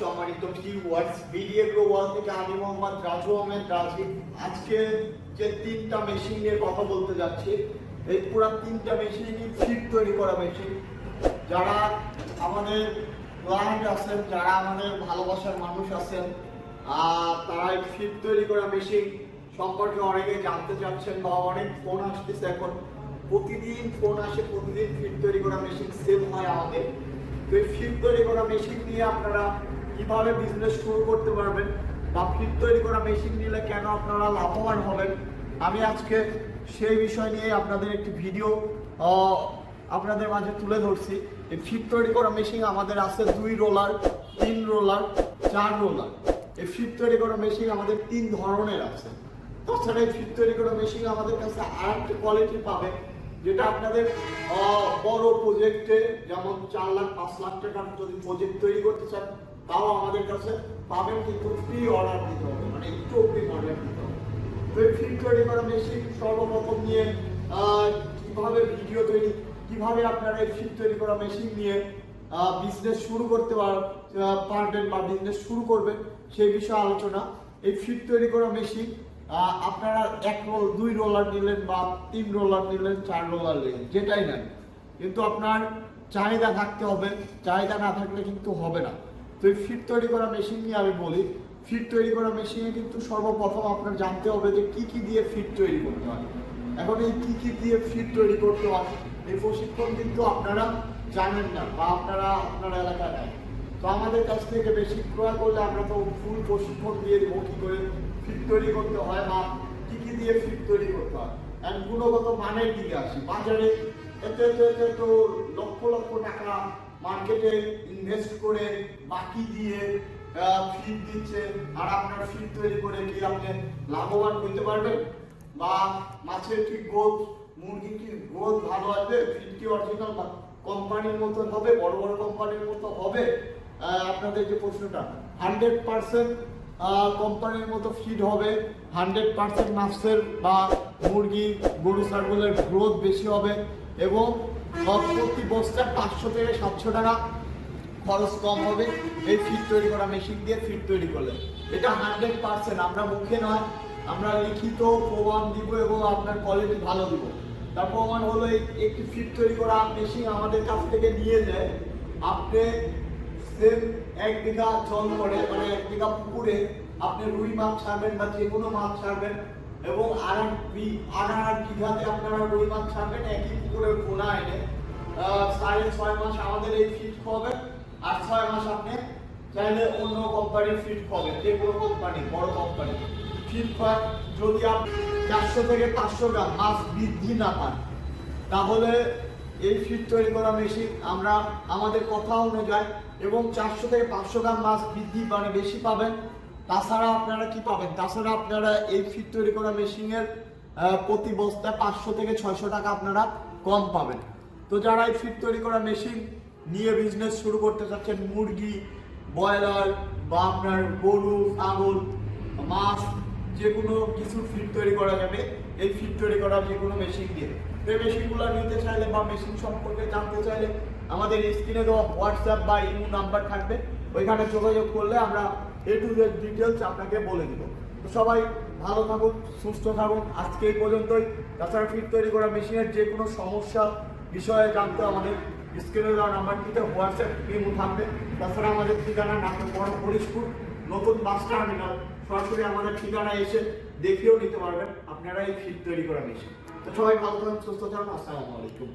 সম্মানিত viewers BDA global থেকে আমি মোহাম্মদ রাজু আহমেদ রাজীব। আজকে যে তিনটা মেশিন কথা বলতে যাচ্ছি এই পুরো তিনটা মেশিনই ফিট তৈরি করা মেশিন যারা আমাদের ক্লায়েন্ট আছেন যারা আমাদের ভালোবাসার মানুষ আছেন আহ, তারা এই ফিট তৈরি করা মেশিন সম্পর্কে অনেকে জানতে চাচ্ছেন বা অনেক ফোন আসতেছে। এখন প্রতিদিন ফোন আসে প্রতিদিন ফিট তৈরি করা মেশিন সেল হয় আমাদের। এই ফিট তৈরি করা মেশিন নিয়ে আপনারা কীভাবে বিজনেস শুরু করতে পারবেন বা ফিট তৈরি করা মেশিন নিলে কেন আপনারা লাভবান হবেন, আমি আজকে সেই বিষয় নিয়ে আপনাদের একটি ভিডিও আপনাদের মাঝে তুলে ধরছি। এই ফিট তৈরি করা মেশিন আমাদের আছে দুই রোলার তিন রোলার চার রোলার এই ফিট তৈরি করা মেশিন আমাদের তিন ধরনের আছে। তাছাড়া এই ফিট তৈরি করা মেশিন আমাদের কাছে আর একটা কোয়ালিটি পাবে যেটা আপনাদের বড় প্রজেক্টে যেমন চার লাখ, পাঁচ লাখ টাকার যদি প্রজেক্ট তৈরি করতে চান, তাও আমাদের কাছে পাবেন কিন্তু ফ্রি অর্ডার দিতে হবে মানে একটু অগ্রিম অর্ডার দিতে হবে। তো এই তৈরি করা মেশিন সর্বপ্রথম নিয়ে কীভাবে ভিডিও তৈরি, কীভাবে আপনারা এই ফিট তৈরি করা মেশিন নিয়ে বিজনেস শুরু করতে পার- পারবেন বা বিজনেস শুরু করবেন, সেই বিষয়ে আলোচনা। এই ফিট তৈরি করা মেশিন আপনারা এক রোল, দুই রোলার নিলেন বা তিন রোলার নিলেন, চার রোলার নিলেন, যেটাই নেন। কিন্তু আপনার চাহিদা থাকতে হবে, চাহিদা না থাকলে কিন্তু হবে না। তো এই ফিট তৈরি করা মেশিন নিয়ে আমি বলি, ফিট তৈরি করা মেশিনে কিন্তু সর্বপ্রথম আপনার জানতে হবে যে কি কি দিয়ে ফিট তৈরি করতে হয়। এখন এই কি কি দিয়ে ফিট তৈরি করতে হয়, এই প্রশিক্ষণ কিন্তু আপনারা জানেন না বা আপনারা আপনার এলাকায় নেয় তো আমাদের কাছ থেকে বেশি ক্রয় করলে আমরা তো ফুল প্রশিক্ষণ দিয়ে দেবো, কি করে ফিট তৈরি করতে হয় বা কি কি দিয়ে ফিট তৈরি করতে হয়। And গুণগত মানের দিকে আসি। বাজারে এত এত এত লক্ষ লক্ষ টাকা মার্কেটে ইনভেস্ট করে বাকি দিয়ে ফিট দিচ্ছে। আর আপনার ফিট তৈরি করে কি আপনি লাভবান হতে পারবেন? বা মাছের কি গ্রোথ মুরগির কি গ্রোথ ভালো আসবে? ফিট কি অরিজিনাল কোম্পানির মতো হবে? বড় বড় কোম্পানির মতো হবে? আপনাদের যে প্রশ্নটা হান্ড্রেড পার্সেন্ট কোম্পানির মতো ফিড হবে হান্ড্রেড পার্সেন্ট মাছের বা মুরগি, গরু, ছাগলের গ্রোথ বেশি হবে এবং প্রতি বস্তা পাঁচশো থেকে সাতশো টাকা খরচ কম হবে এই ফিড তৈরি করা মেশিন দিয়ে ফিড তৈরি করলে। এটা হান্ড্রেড পার্সেন্ট আমরা মুখে নয়, আমরা লিখিত প্রমাণ দিব এবং আপনার কোয়ালিটি ভালো দিব। তার প্রমাণ হলো একটি ফিড তৈরি করা মেশিন আমাদের কাছ থেকে নিয়ে যায়, আপনি এক বিঘা জল করে মানে এক বিঘা পুকুরে আপনি রুই মাছ ছাড়বেন বা যে কোনো মাছ ছাড়বেন এবং আর এক আর এক বিঘাতে আপনারা রুই মাছ ছাড়বেন, একই পুকুরের কোনা এনে সাড়ে ছয় মাস আমাদের এই ফিট খাবেন আর ছয় মাস আপনি চাইলে অন্য কোম্পানির ফিট খাবেন যে কোনো কোম্পানি বড় কোম্পানি ফিট খান যদি আপনি চারশো থেকে পাঁচশো গ্রাম মাছ বৃদ্ধি না পান, তাহলে এই ফিট তৈরি করা মেশিন আমরা আমাদের কথা অনুযায়ী এবং চারশো থেকে পাঁচশো গ্রাম মাছ বৃদ্ধি মানে বেশি পাবেন। তাছাড়া আপনারা কি পাবেন? তাছাড়া আপনারা এই ফিট তৈরি করা মেশিনের প্রতি বস্তায় পাঁচশো থেকে ছয়শো টাকা আপনারা কম পাবেন। তো যারা এই ফিট তৈরি করা মেশিন নিয়ে বিজনেস শুরু করতে চাচ্ছেন, মুরগি, ব্রয়লার বা আপনার গরু, ছাগল, মাছ যে কোনো কিছু ফিট তৈরি করা যাবে এই ফিট তৈরি করা যে কোনো মেশিন দিয়ে। এই মেশিনগুলো নিতে চাইলে বা মেশিন সম্পর্কে জানতে চাইলে আমাদের স্ক্রিনে দেওয়া হোয়াটসঅ্যাপ বা ইমো নাম্বার থাকবে। ওইখানে যোগাযোগ করলে আমরা এ টু জেড ডিটেলস আপনাকে বলে দিব। তো সবাই ভালো থাকুন, সুস্থ থাকুন। আজকে এই পর্যন্তই। তাছাড়া ফিট তৈরি করা মেশিনের যে কোনো সমস্যা বিষয়ে জানতে আমাদের স্ক্রিনে দেওয়া নাম্বারটিতে হোয়াটসঅ্যাপ ইমো থাকবে। তাছাড়া আমাদের ঠিকানা নাটক বড় হরিশপুর। নতুন বাস টার্মিনাল সরাসরি আমাদের ঠিকানা এসে দেখেও নিতে পারবেন। আপনারা এই ফিট তৈরি করা মেশিন তো সবাই ভালো থাকুন, সুস্থ থাকুন, আসসালামু আলাইকুম।